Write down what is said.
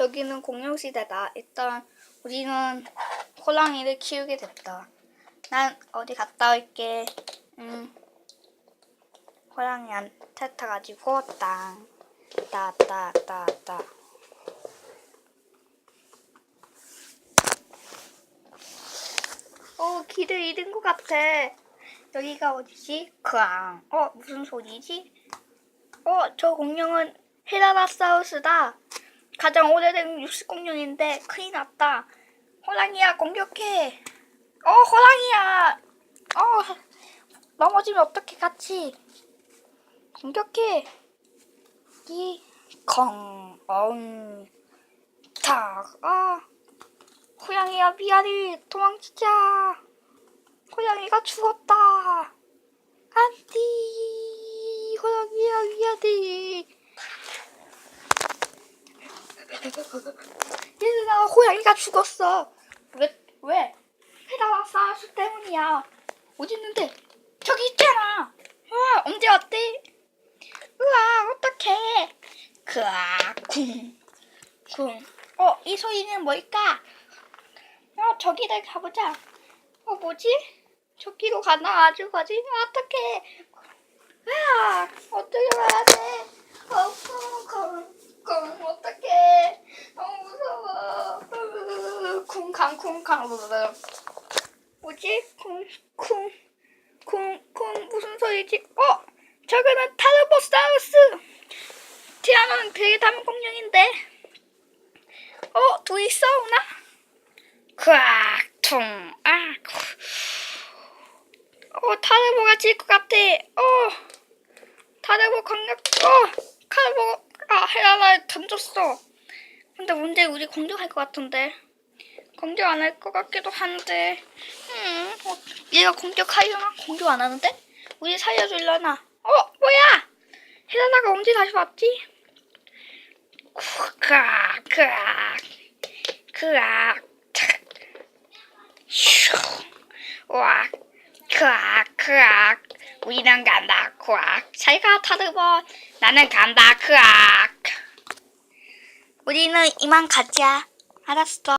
여기는 공룡시대다. 일단 우리는 호랑이를 키우게 됐다. 난 어디 갔다 올게. 응. 호랑이한테 타가지고 땅. 따, 따, 따, 따. 어, 길을 잃은 것 같아. 여기가 어디지? 크앙. 어, 무슨 소리지? 어, 저 공룡은 헤라라사우스다. 가장 오래된 육식 공룡인데 큰일 났다. 호랑이야, 공격해. 어, 호랑이야. 어, 넘어지면 어떻게 같이. 공격해. 이, 콩, 엉, 탁, 아. 호랑이야, 미안해. 도망치자. 호랑이가 죽었다. 안디. 호랑이야, 미안해. 얘들아, 호랑이가 죽었어. 왜, 왜? 헤라사스 때문이야. 어디 있는데? 저기 있잖아. 우와, 언제 왔대? 우와, 어떡해. 그아, 쿵, 쿵. 어, 이 소리는 뭘까? 어, 저기를 가보자. 어, 뭐지? 저기로 가나? 아주 가지? 어떡해. 아, 어떻게 가야 돼? 어, 쿵, 쿵, 쿵, 어떡해. 너무 무서워. 으, 쿵, 강, 쿵, 강. 뭐지? 쿵, 쿵, 쿵, 쿵, 무슨 소리지? 어, 저거는 타르보사우루스. 티아노는 되게 닮은 공룡인데. 어, 둘이 싸우나? 크악, 퉁, 아, 어, 타르보가 질 것 같아. 어, 타르보 강력, 어, 타르보가 헤라라에 던졌어. 근데 문제 우리 공격할 것 같은데. 공격 안 할 것 같기도 한데. 음, 어, 얘가 공격하려나? 공격 안 하는데? 우리 살려주려나? 어, 뭐야? 헤라라가 언제 다시 왔지? 크악, 크악, 크악, 슈, 와, 크악, 크악. 우리는 간다, 크악. 잘가, 타르보. 나는 간다, 크악. 우리는 이만 가자. 알았어.